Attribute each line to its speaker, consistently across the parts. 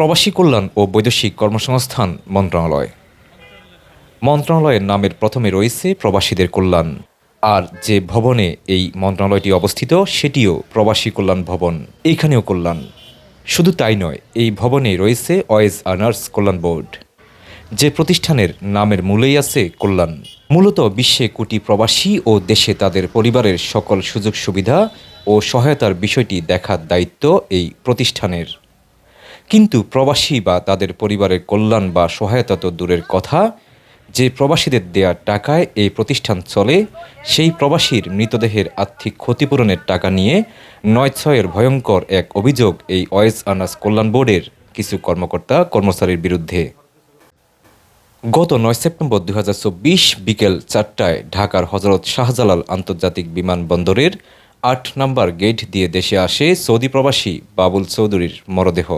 Speaker 1: প্রবাসী কল্যাণ ও বৈদেশিক কর্মসংস্থান মন্ত্রণালয়। মন্ত্রণালয়ের নামের প্রথমে রয়েছে প্রবাসীদের কল্যাণ। আর যে ভবনে এই মন্ত্রণালয়টি অবস্থিত, সেটিও প্রবাসী কল্যাণ ভবন। এইখানেও কল্যাণ। শুধু তাই নয়, এই ভবনে রয়েছে ওয়েজ আর্নার্স কল্যাণ বোর্ড। যে প্রতিষ্ঠানের নামের মূলেই আছে কল্যাণ। মূলত বিশ্বে কোটি প্রবাসী ও দেশে তাদের পরিবারের সকল সুযোগ সুবিধা ও সহায়তার বিষয়টি দেখার দায়িত্ব এই প্রতিষ্ঠানের। কিন্তু প্রবাসী বা তাদের পরিবারের কল্যাণ বা সহায়তা তো দূরের কথা। যে প্রবাসীদের দেয়া টাকায় এই প্রতিষ্ঠান চলে, সেই প্রবাসীর মৃতদেহের আর্থিক ক্ষতিপূরণের টাকা নিয়ে নয় ছয়ের ভয়ঙ্কর এক অভিযোগ এই ওয়েজ আর্নার্স কল্যাণ বোর্ডের কিছু কর্মকর্তা কর্মচারীর বিরুদ্ধে। গত নয় সেপ্টেম্বর দু হাজার চব্বিশ বিকেল চারটায় ঢাকার হজরত শাহজালাল আন্তর্জাতিক বিমানবন্দরের আট নম্বর গেট দিয়ে দেশে আসে সৌদি প্রবাসী বাবুল চৌধুরীর মরদেহ।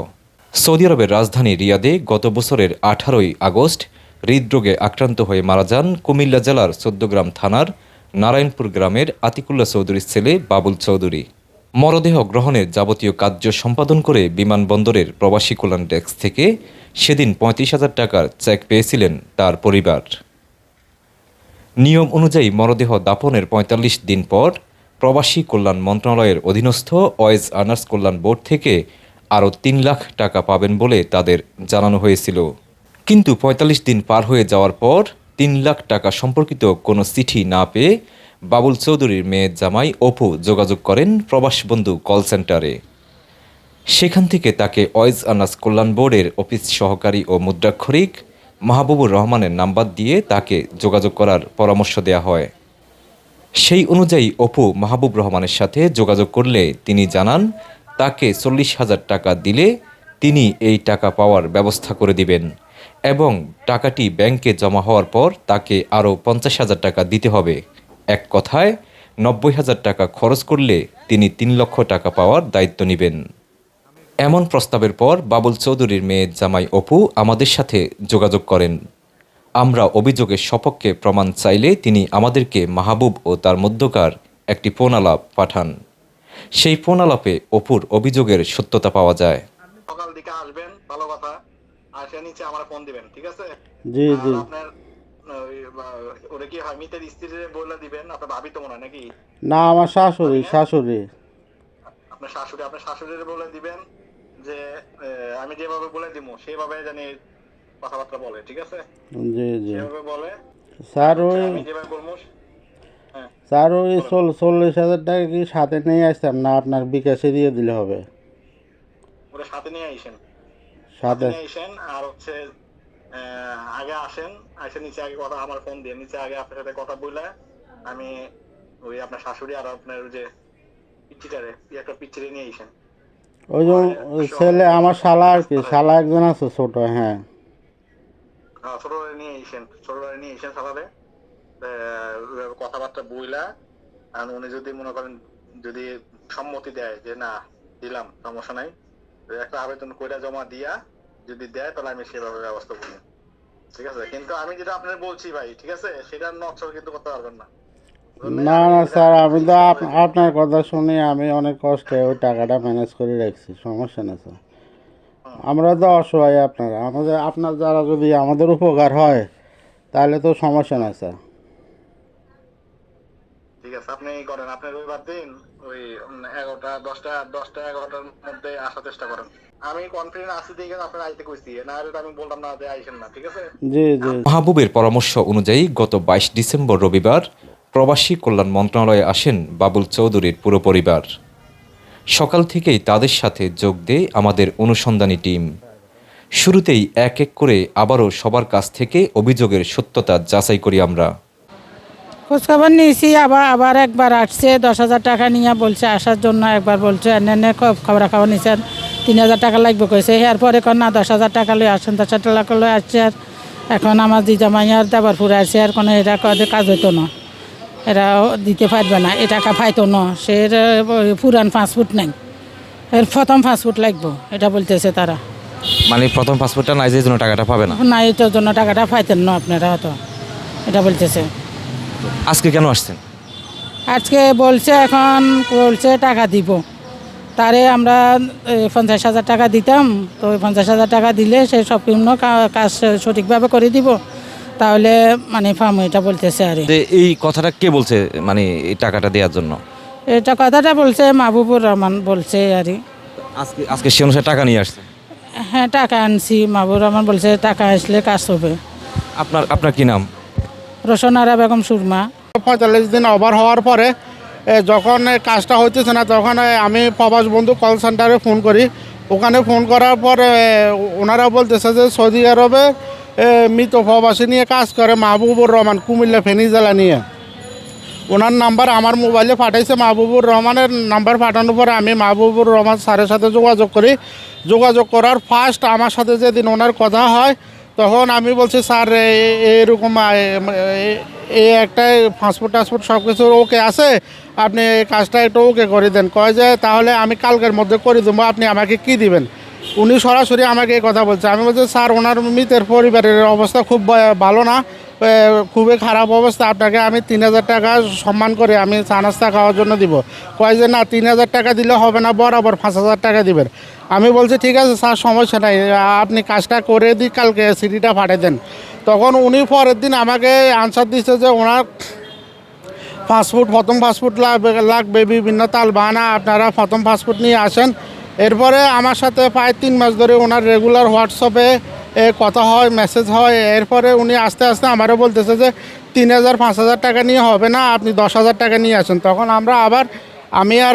Speaker 1: সৌদি আরবের রাজধানী রিয়াদে গত বছরের আঠারোই আগস্ট হৃদরোগে আক্রান্ত হয়ে মারা যান কুমিল্লা জেলার চোদ্দগ্রাম থানার নারায়ণপুর গ্রামের আতিকুল্লা চৌধুরীর ছেলে বাবুল চৌধুরী। মরদেহ গ্রহণের যাবতীয় কার্য সম্পাদন করে বিমানবন্দরের প্রবাসী কল্যাণ ডেস্ক থেকে সেদিন পঁয়ত্রিশ হাজার টাকার চেক পেয়েছিলেন তার পরিবার। নিয়ম অনুযায়ী মরদেহ দাপনের পঁয়তাল্লিশ দিন পর প্রবাসী কল্যাণ মন্ত্রণালয়ের অধীনস্থ ওয়েজ আর্নার্স কল্যাণ বোর্ড থেকে আরও তিন লাখ টাকা পাবেন বলে তাদের জানানো হয়েছিল। কিন্তু পঁয়তাল্লিশ দিন পার হয়ে যাওয়ার পর তিন লাখ টাকা সম্পর্কিত কোনো চিঠি না পেয়ে বাবুল চৌধুরীর মেয়ে জামাই অপু যোগাযোগ করেন প্রবাস বন্ধু কল সেন্টারে। সেখান থেকে তাকে ওয়েজ আনাস কল্যাণ বোর্ডের অফিস সহকারী ও মুদ্রাক্ষরিক মাহবুবুর রহমানের নাম্বার দিয়ে তাকে যোগাযোগ করার পরামর্শ দেওয়া হয়। সেই অনুযায়ী অপু মাহবুব রহমানের সাথে যোগাযোগ করলে তিনি জানান তাকে চল্লিশ হাজার টাকা দিলে তিনি এই টাকা পাওয়ার ব্যবস্থা করে দিবেন এবং টাকাটি ব্যাংকে জমা হওয়ার পর তাকে আরও পঞ্চাশ হাজার টাকা দিতে হবে। এক কথায়, নব্বই হাজার টাকা খরচ করলে তিনি তিন লক্ষ টাকা পাওয়ার দায়িত্ব নেবেন। এমন প্রস্তাবের পর বাবুল চৌধুরীর মেয়ে জামাই অপু আমাদের সাথে যোগাযোগ করেন। আমরা অভিযোগের সপক্ষে প্রমাণ চাইলে তিনি আমাদেরকে মাহবুব ও তার মধ্যকার একটি ফোনালাপ পাঠান। সেই ফোনালাপে অপুর অভিযোগের সত্যতা পাওয়া যায়।
Speaker 2: সকাল দিকে আসবেন ভালো কথা আর সে নিচে আমার ফোন দিবেন ঠিক আছে?
Speaker 3: জি জি।
Speaker 2: আপনার ওটা কি স্ত্রীর বলে দিবেন? আপনার ভাবি তো মনে নাকি?
Speaker 3: না আমার শাশুড়ি শাশুড়ি।
Speaker 2: আপনার শাশুড়ি আপনার শাশুড়ির বলে দিবেন যে আমি যেভাবে বলে দিব সেভাবে জানি কথাবার্তা বলে ঠিক আছে?
Speaker 3: জি জি।
Speaker 2: সেভাবে বলে
Speaker 3: স্যার ওই
Speaker 2: আমি যেভাবে বলব
Speaker 3: স্যার ওই চল- চল্লিশ হাজার টাকা কি সাথে নিয়ে আসতাম না আপনার বিকাশে দিয়ে দিলে হবে?
Speaker 2: ওটা সাথে নিয়ে আইসেন।
Speaker 3: সাথে।
Speaker 2: আইসেন আর হচ্ছে আগে আসেন আসে নিচে আগে কথা আমার ফোন দিয়ে নিচে আগে আপনার সাথে কথা বলে আমি ওই আপনার শাশুড়ি আর আপনার ওই যে পিচ্ছিটারে একটা পিচ্ছিরে নিয়ে আইসেন।
Speaker 3: ওই যে ছেলে আমার শালা আর কি শালা একজন আছে ছোট হ্যাঁ।
Speaker 2: হ্যাঁ ছোট নিয়ে আইসেন ছোট নিয়ে আইসেন সালারে কথাবার্তা বইলা আর উনি যদি মনে করেন যদি সম্মতি দেয় যে না দিলাম সমস্যা নাই একটা আবেদন কইরা জমা দিয়া যদি দেয় তাহলে আমি সেভাবে ব্যবস্থা করি ঠিক আছে? কিন্তু আমি যেটা আপনার বলছি ভাই ঠিক আছে? সেটা নকশাল কিন্তু করতে পারবেন না।
Speaker 3: না না স্যার আমি তো আপনার কথা শুনে আমি অনেক কষ্টে ওই টাকাটা ম্যানেজ করে রাখছি সমস্যা না স্যার। আমরা তো অসহায় আপনারা আমাদের আপনার দ্বারা যদি আমাদের উপকার হয় তাহলে তো সমস্যা না স্যার।
Speaker 2: ঠিক আছে আপনি এই করেন আপনি রবিবার দিন ওই এগারোটা দশটা দশটা এগারোটার মধ্যে আসার চেষ্টা করেন। আমি কনফিডেন্ট আছি দেখে আপনার আইতে কইছি না হলে আমি বললাম না যে আইসেন না ঠিক আছে?
Speaker 3: জি জি।
Speaker 1: মাহবুবের পরামর্শ অনুযায়ী গত বাইশ ডিসেম্বর রবিবার প্রবাসী কল্যাণ মন্ত্রণালয়ে আসেন বাবুল চৌধুরীর পুরো পরিবার। সকাল থেকেই তাদের সাথে যোগ দেয় আমাদের অনুসন্ধানী টিম। শুরুতেই এক এক করে আবারও সবার কাছ থেকে অভিযোগের সত্যতা যাচাই করি আমরা।
Speaker 4: খোঁজখবর নিয়েছি আবার আবার একবার আসছে দশ হাজার টাকা নিয়ে বলছে আসার জন্য একবার বলছে এনে খবর খাবার নিছেন তিন হাজার টাকা লাগবে কইছে। এরপরে এখন না দশ হাজার টাকা লই আসেন দশ হাজার টাকা লই আসছে আর এখন আমার দিদা মাইয়ার দেবার ফুরে আছে আর কোনো এটা কাজে কাজ হইতো না। এরা দিতে পারবে না এ টাকা পাইতো না সে পুরান পাসপোর্ট নাই। এর প্রথম পাসপোর্ট লাগবো এটা বলতেছে তারা।
Speaker 1: মানে প্রথম পাসপোর্টটা নাই যে জন্য টাকাটা পাবে না?
Speaker 4: না এটার জন্য টাকাটা পাইতেন না আপনারা হয়তো এটা বলতেছে।
Speaker 1: আজকে কেন আসছেন?
Speaker 4: আজকে বলছে এখন বলছে টাকা দিব। তারে আমরা পঞ্চাশ হাজার টাকা দিতাম। তো ওই পঞ্চাশ হাজার টাকা দিলে সে সম্পূর্ণ কাজ সঠিকভাবে করে দিব। তাহলে মানে ফার্ম এটা বলতেছে আর।
Speaker 1: এই কথাটা কে বলছে মানে এই টাকাটা দেওয়ার জন্য?
Speaker 4: এটা কথাটা বলছে মাহবুবুর রহমান বলছে আর।
Speaker 1: আজকে আজকে সে অনুসারে টাকা নিয়ে আসছে?
Speaker 4: হ্যাঁ টাকা আনছি। মাহবুবুর রহমান বলছে টাকা আসলে কাজ হবে।
Speaker 1: আপনার আপনার কি নাম?
Speaker 4: রোশনারা বেগম সুরমা।
Speaker 3: পঁয়তাল্লিশ দিন ওভার হওয়ার পরে যখন কাজটা হইতেছে না, তখন আমি প্রবাস বন্ধু কল সেন্টারে ফোন করি। ওখানে ফোন করার পরে ওনারা বলতেছে যে, সৌদি আরবে মৃত প্রবাসী নিয়ে কাজ করে মাহবুবুর রহমান, কুমিল্লা ফেনী জেলা নিয়ে। ওনার নাম্বার আমার মোবাইলে পাঠাইছে, মাহবুবুর রহমানের নাম্বার পাঠানোর পরে আমি মাহবুবুর রহমান স্যারের সাথে যোগাযোগ করি। যোগাযোগ করার ফার্স্ট আমার সাথে যেদিন ওনার কথা হয় তখন আমি বলছি, স্যার এরকম এ- এই একটা পাসপোর্ট টাসপোর্ট সব কিছু ওকে আছে। আপনি এই কাজটা একটু ওকে করে দেন। কয় যে, তাহলে আমি কালকের মধ্যে করে দেবো। আপনি আমাকে কি দিবেন? উনি সরাসরি আমাকে এই কথা বলছে। আমি বলছি, স্যার, ওনার মৃতের পরিবারের অবস্থা খুব ভালো না। খুবই খারাপ অবস্থা। আপনাকে আমি তিন হাজার টাকা সম্মান করে আমি চা নাস্তা খাওয়ার জন্য দিব। কয় যে, না, তিন হাজার টাকা দিলে হবে না, বরাবর পাঁচ হাজার টাকা দিবেন। আমি বলছি, ঠিক আছে, স্যার, সমস্যা নাই। আপনি কাজটা করে দিই কালকে সিটিটা পাঠিয়ে দেন। তখন উনি পরের দিন আমাকে আনসার দিচ্ছে যে, ওনার ফাস্টফুড প্রথম পাসপোর্ট লাগবে লাগবে বিভিন্ন তাল বাহানা আপনারা প্রথম ফাস্টফুড নিয়ে আসেন। এরপরে আমার সাথে প্রায় তিন মাস ধরে ওনার রেগুলার হোয়াটসঅ্যাপে কথা হয় মেসেজ হয়, এরপরে উনি আস্তে আস্তে আমারও বলতেছে যে, তিন হাজার, পাঁচ হাজার টাকা নিয়ে হবে না, আপনি দশ হাজার টাকা নিয়ে আসুন। তখন আমরা আবার আমি আর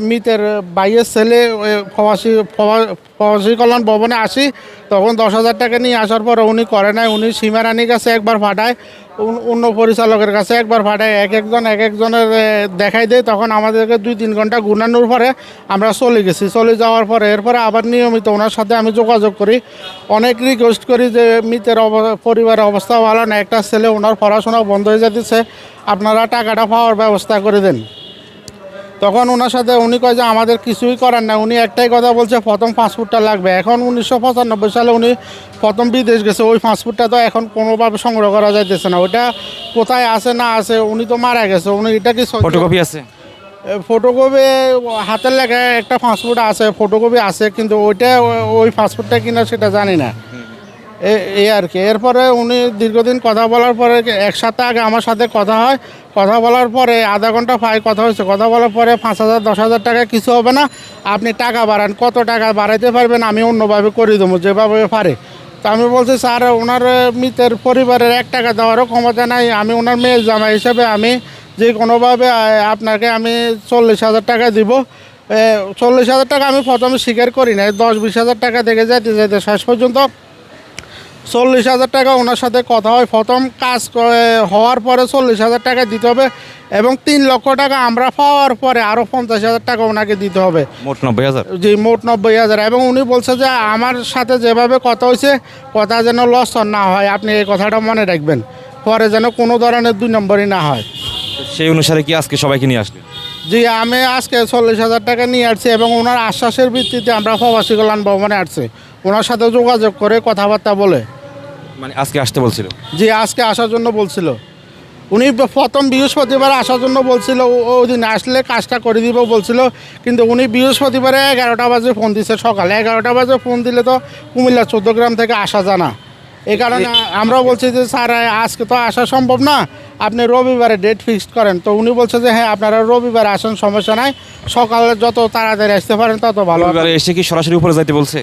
Speaker 3: মিতের বাইয়ের ছেলে প্রবাসী প্রবাসী কল্যাণ ভবনে আসি। তখন দশ হাজার টাকা নিয়ে আসার পর উনি করে নাই। উনি সীমারানির কাছে একবার ফাটায় অন্য- পরিচালকের কাছে একবার ফাটায় এক একজন, এক একজনের দেখাই দেয়। তখন আমাদেরকে দুই তিন ঘণ্টা গুনানোর পরে আমরা চলে গেছি। চলে যাওয়ার পরে এরপরে আবার নিয়মিত ওনার সাথে আমি যোগাযোগ করি। অনেক রিকোয়েস্ট করি যে, মিতের পরিবারের অবস্থা ভালো না? একটা ছেলে ওনার পড়াশোনা বন্ধ হয়ে যেতেছে আপনারা টাকাটা পাওয়ার ব্যবস্থা করে দেন। তখন ওনার সাথে উনি কয় যে আমাদের কিছুই করার না উনি একটাই কথা বলছে প্রথম পাসপোর্টটা লাগবে। এখন উনিশশো পঁচানব্বই সালে উনি প্রথম বিদেশ গেছে। ওই পাসপোর্টটা তো এখন কোনোভাবে সংগ্রহ করা যাইতেছে না। ওটা কোথায় আছে না আছে উনি তো মারা গেছে। উনি এটা কি
Speaker 1: ফটোকপি আছে?
Speaker 3: ফটোকপি হাতের লেখা একটা পাসপোর্ট আছে ফটোকপি আছে কিন্তু ওইটা ওই পাসপোর্টটা কিনা সেটা জানি না। এ- এই আর কি। এরপরে উনি দীর্ঘদিন কথা বলার পরে এক সপ্তাহ আগে আমার সাথে কথা হয়। কথা বলার পরে আধা ঘণ্টা প্রায় কথা হয়েছে। কথা বলার পরে পাঁচ হাজার, দশ হাজার টাকা কিছু হবে না। আপনি টাকা বাড়ান। কত টাকা বাড়াইতে পারবেন আমি অন্যভাবে করে দেবো, যেভাবে পারে। তো আমি বলছি, স্যার, ওনার মৃতের পরিবারের এক টাকা দেওয়ারও ক্ষমতা নাই। আমি ওনার মেয়ের জামা হিসেবে আমি যে কোনোভাবে আপনাকে আমি চল্লিশ হাজার টাকা দিব। চল্লিশ হাজার টাকা আমি প্রথমে স্বীকার করি না দশ, বিশ হাজার টাকা দেখে যেতে যেতে শেষ পর্যন্ত চল্লিশ হাজার টাকা ওনার সাথে কথা হয়। প্রথম কাজ করে- হওয়ার পরে চল্লিশ হাজার টাকা দিতে হবে এবং তিন লক্ষ টাকা আমরা পাওয়ার পরে আরও পঞ্চাশ হাজার টাকা ওনাকে দিতে হবে।
Speaker 1: মোট নব্বই হাজার?
Speaker 3: জি মোট নব্বই হাজার। এবং উনি বলছে যে আমার সাথে যেভাবে কথা হয়েছে কথা যেন লস না হয়। আপনি এই কথাটা মনে রাখবেন। পরে যেন কোনো ধরনের দুই নম্বরই না হয়।
Speaker 1: সেই অনুসারে কি আজকে সবাইকে নিয়ে আসলেন?
Speaker 3: জি আমি আজকে চল্লিশ হাজার টাকা নিয়ে আসছি এবং ওনার আশ্বাসের ভিত্তিতে আমরা প্রবাসী কল্যাণ ভবনে আসছি। ওনার সাথে যোগাযোগ করে কথাবার্তা বলে।
Speaker 1: মানে আজকে আসতে বলছিল?
Speaker 3: জি আজকে আসার জন্য বলছিল। উনি প্রথম বৃহস্পতিবার আসার জন্য বলছিল ও- ওই দিন আসলে কাজটা করে দিব বলছিল কিন্তু উনি বৃহস্পতিবারে এগারোটা বাজে ফোন দিছে সকালে। এগারোটা বাজে ফোন দিলে তো কুমিল্লা চোদ্দগ্রাম থেকে আসা জানা এই কারণে আমরা বলছি যে স্যার আজকে তো আসা সম্ভব না। আপনি রবিবারে ডেট ফিক্সড করেন। তো উনি বলছে যে হ্যাঁ আপনারা রবিবারে আসেন সমস্যা নাই। সকালে যত তাড়াতাড়ি আসতে পারেন তত ভালো
Speaker 1: এসে কি সরাসরি উপরে যাইতে বলছে?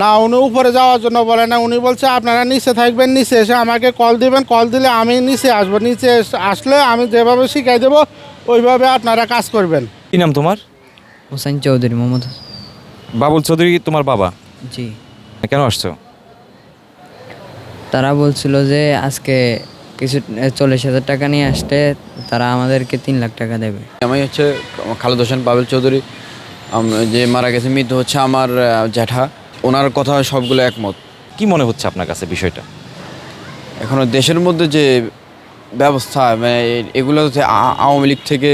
Speaker 3: না উনি উপরে যাওয়ার জন্য বলে না। উনি বলছে আপনারা নিচে থাকবেন নিচে এসে আমাকে কল দিবেন। কল দিলে আমি নিচে আসব। নিচে আসলে আমি যেভাবে শিখাই দেবো ওইভাবে আপনারা কাজ করবেন।
Speaker 1: কি নাম তোমার?
Speaker 5: হোসেন চৌধুরী মোহাম্মদ।
Speaker 1: বাবুল চৌধুরী তোমার বাবা?
Speaker 5: জি।
Speaker 1: কেন আসছো?
Speaker 5: তারা বলছিল যে আজকে কিছু চল্লিশ হাজার টাকা নিয়ে আসতে তারা আমাদেরকে তিন লাখ টাকা দেবে।
Speaker 6: আমি হচ্ছে খালেদ হোসেন বাবুল চৌধুরী। যে মারা গেছে মৃত্যু হচ্ছে আমার জ্যাঠা। ওনার কথা সবগুলো একমত।
Speaker 1: কি মনে হচ্ছে আপনার কাছে বিষয়টা?
Speaker 6: এখনও দেশের মধ্যে যে ব্যবস্থা মানে এগুলো হচ্ছে আওয়ামী লীগ থেকে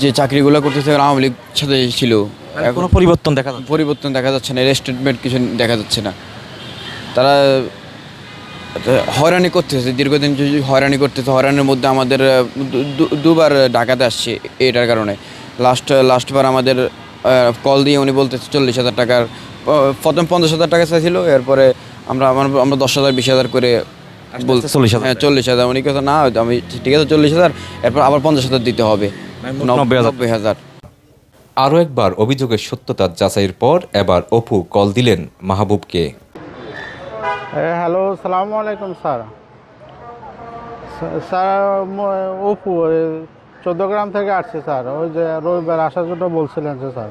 Speaker 6: যে চাকরিগুলো করতেছে আওয়ামী লীগ সাথে ছিল। এখন
Speaker 1: কোনো পরিবর্তন দেখা
Speaker 6: পরিবর্তন দেখা যাচ্ছে না রেস্টেটমেন্ট কিছু দেখা যাচ্ছে না। তারা হয়রানি করতেছে দীর্ঘদিন যদি হয়রানি করতেছে হয়রানির মধ্যে আমাদের দুবার ডাকাতে আসছে এটার কারণে। লাস্ট লাস্টবার আমাদের কল দিয়ে উনি বলতেছে চল্লিশ হাজার টাকার প্রথম পঞ্চাশ হাজার টাকা চাইছিল এরপরে আমরা আমার- আমরা দশ হাজার বিশ হাজার করে বলতে
Speaker 1: চল্লিশ হাজার
Speaker 6: হ্যাঁ চল্লিশ হাজার। উনি কথা না আমি ঠিক আছে চল্লিশ হাজার এরপর আবার পঞ্চাশ হাজার দিতে হবে।
Speaker 1: নব্বই হাজার। আরও একবার অভিযোগের সত্যতা যাচাইয়ের পর এবার অপু কল দিলেন মাহবুবকে।
Speaker 3: হ্যালো সালামু আলাইকুম স্যার। স্যার অপু চোদ্দ গ্রাম থেকে আসছে স্যার। ওই যে রবিবার আসার জন্য বলছিলেন যে স্যার।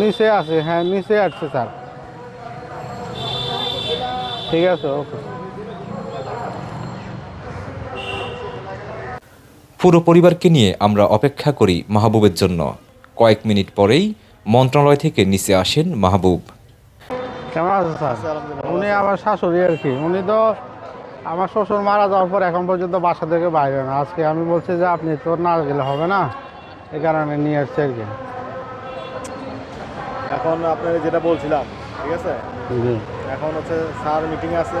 Speaker 3: নিচে আছে হ্যাঁ নিচে আসছে স্যার। ঠিক আছে ওকে।
Speaker 1: পুরো পরিবারকে নিয়ে আমরা অপেক্ষা করি মাহবুবের জন্য। কয়েক মিনিট পরেই মন্ত্রণালয় থেকে নিচে আসেন মাহবুব।
Speaker 3: কেমন আছে স্যার? উনি আমার শাশুড়ি আর কি। উনি তো আমার শ্বশুর মারা যাওয়ার পর এখন পর্যন্ত বাসা থেকে বাইরে না। আজকে আমি বলছি যে আপনি তো না গেলে হবে না। এই কারণে নিয়ে আসছে আর কি।
Speaker 7: এখন আপনার যেটা বলছিলাম ঠিক আছে? এখন হচ্ছে স্যার মিটিং আছে।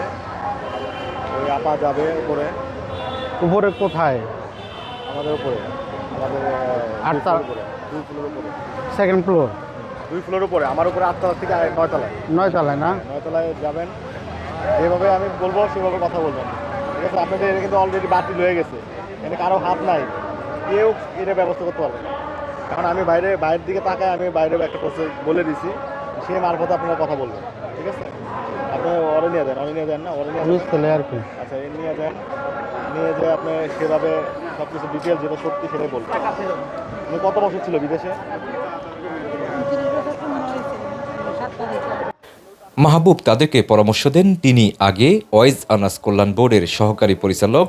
Speaker 7: ওই আপা যাবে উপরে।
Speaker 3: উপরে কোথায়?
Speaker 7: আমাদের উপরে। আমাদের আহ, দুই ফ্লোর উপরে। দুই ফ্লোর উপরে।
Speaker 3: সেকেন্ড ফ্লোর
Speaker 7: দুই ফ্লোর উপরে। আমার উপরে আটতলা থেকে নয়তলায়।
Speaker 3: নয়তলায় না?
Speaker 7: নয়তলায় যাবেন। যেভাবে আমি বলব সেভাবে কথা বলবেন। ঠিক আছে আপনাদের এটা কিন্তু অলরেডি বাতিল হয়ে গেছে। এখানে কারও হাত নাই। কেউ এটা ব্যবস্থা করতে পারবে কারণ আমি বাইরে বাইরের দিকে তাকায় আমি বাইরে একটা প্রসেস বলে দিছি। সে মারফত আপনারা কথা বলবেন। ঠিক আছে? আপনি অরে নিয়ে দেন অরে নিয়ে দেন না অরে নিয়ে দেন
Speaker 3: আর কি।
Speaker 7: আচ্ছা এই নিয়ে যান। নিয়ে যে আপনি সেভাবে সব কিছু ডিটেলস যেটা সত্যি সেটাই বলবেন। কত বছর ছিল বিদেশে?
Speaker 1: মাহবুব তাদেরকে পরামর্শ দেন। তিনি আগে ওয়েজ আনাস কল্যাণ বোর্ডের সহকারী পরিচালক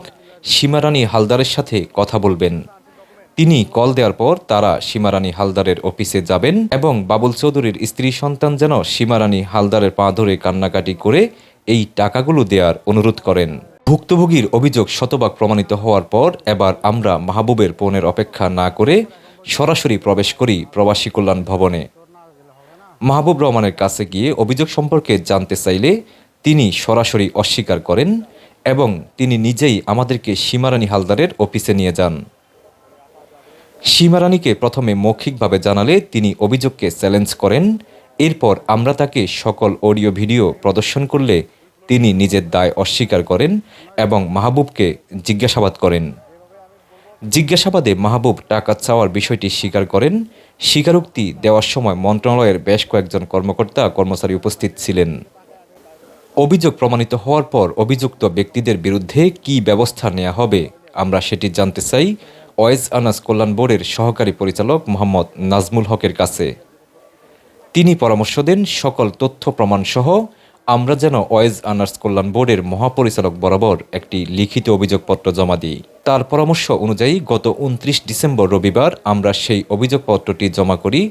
Speaker 1: সীমারানী হালদারের সাথে কথা বলবেন। তিনি কল দেওয়ার পর তারা সীমারানী হালদারের অফিসে যাবেন এবং বাবুল চৌধুরীর স্ত্রী সন্তান যেন সীমারানী হালদারের পা ধরে কান্নাকাটি করে এই টাকাগুলো দেওয়ার অনুরোধ করেন। ভুক্তভোগীর অভিযোগ শতভাগ প্রমাণিত হওয়ার পর এবার আমরা মাহবুবের পণের অপেক্ষা না করে সরাসরি প্রবেশ করি প্রবাসী কল্যাণ ভবনে। মাহবুব রহমানের কাছে গিয়ে অভিযোগ সম্পর্কে জানতে চাইলে তিনি সরাসরি অস্বীকার করেন এবং তিনি নিজেই আমাদেরকে সীমারানী হালদারের অফিসে নিয়ে যান। সীমারানীকে প্রথমে মৌখিকভাবে জানালে তিনি অভিযোগকে চ্যালেঞ্জ করেন। এরপর আমরা তাকে সকল অডিও ভিডিও প্রদর্শন করলে তিনি নিজের দায় অস্বীকার করেন এবং মাহবুবকে জিজ্ঞাসাবাদ করেন। জিজ্ঞাসাবাদে মাহবুব টাকা চাওয়ার বিষয়টি স্বীকার করেন। স্বীকারোক্তি দেওয়ার সময় মন্ত্রণালয়ের বেশ কয়েকজন কর্মকর্তা কর্মচারী উপস্থিত ছিলেন। অভিযোগ প্রমাণিত হওয়ার পর অভিযুক্ত ব্যক্তিদের বিরুদ্ধে কী ব্যবস্থা নেওয়া হবে, আমরা সেটি জানতে চাই ওয়েজ আনাস কল্যাণ বোর্ডের সহকারী পরিচালক মোহাম্মদ নাজমুল হকের কাছে। তিনি পরামর্শ দেন, সকল তথ্য প্রমাণ সহ আমরা যেন ওয়েজ আনার্স কল্যাণ বোর্ডের মহাপরিচালক বরাবর একটি লিখিত অভিযোগপত্র জমা দিই। তার পরামর্শ অনুযায়ী গত উনত্রিশ ডিসেম্বর রবিবার আমরা সেই অভিযোগপত্রটি জমা করি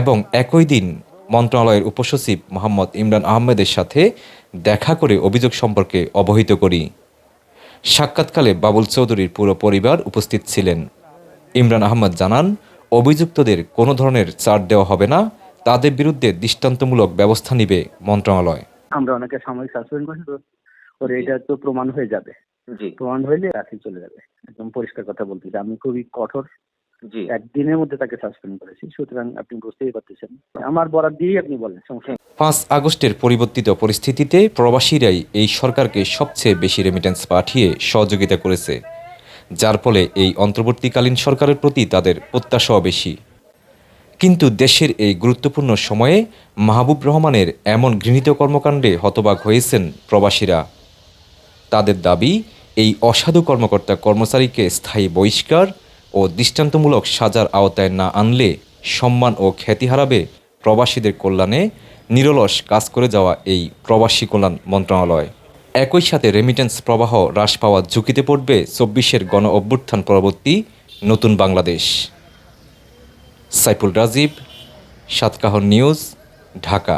Speaker 1: এবং একই দিন মন্ত্রণালয়ের উপসচিব মোহাম্মদ ইমরান আহমেদের সাথে দেখা করে অভিযোগ সম্পর্কে অবহিত করি। সাক্ষাৎকালে বাবুল চৌধুরীর পুরো পরিবার উপস্থিত ছিলেন। ইমরান আহমদ জানান, অভিযুক্তদের কোনো ধরনের ছাড় দেওয়া হবে না, তাদের বিরুদ্ধে দৃষ্টান্তমূলক ব্যবস্থা নিবে মন্ত্রণালয়।
Speaker 8: আমরা অনেকে সাময়িক সাসপেন্ড করি তো ওর এটা তো প্রমাণ হয়ে যাবে।
Speaker 9: জি।
Speaker 8: প্রমাণ হইলে রাখি চলে যাবে। একদম পরিষ্কার কথা বলতে আমি খুবই কঠোর।
Speaker 9: জি।
Speaker 8: একদিনের মধ্যে তাকে সাসপেন্ড করেছি। সুতরাং আপনি বুঝতেই পারতেছেন। আমার বরাদ দিয়েই আপনি বলেন সমস্যা
Speaker 1: পাঁচ আগস্টের পরিবর্তিত পরিস্থিতিতে প্রবাসীরাই এই সরকারকে সবচেয়ে বেশি রেমিটেন্স পাঠিয়ে সহযোগিতা করেছে। যার ফলে এই অন্তর্বর্তীকালীন সরকারের প্রতি তাদের প্রত্যাশাও বেশি। কিন্তু দেশের এই গুরুত্বপূর্ণ সময়ে মাহবুব রহমানের এমন ঘৃণিত কর্মকাণ্ডে হতবাক হয়েছেন প্রবাসীরা। তাদের দাবি, এই অসাধু কর্মকর্তা কর্মচারীকে স্থায়ী বহিষ্কার ও দৃষ্টান্তমূলক সাজার আওতায় না আনলে সম্মান ও খ্যাতি হারাবে প্রবাসীদের কল্যাণে নিরলস কাজ করে যাওয়া এই প্রবাসী কল্যাণ মন্ত্রণালয়। একই সাথে রেমিটেন্স প্রবাহ হ্রাস পাওয়ার ঝুঁকিতে পড়বে চব্বিশের গণ অভ্যুত্থান পরবর্তী নতুন বাংলাদেশ। সাইফুল রাজীব সাতকাহন নিউজ ঢাকা।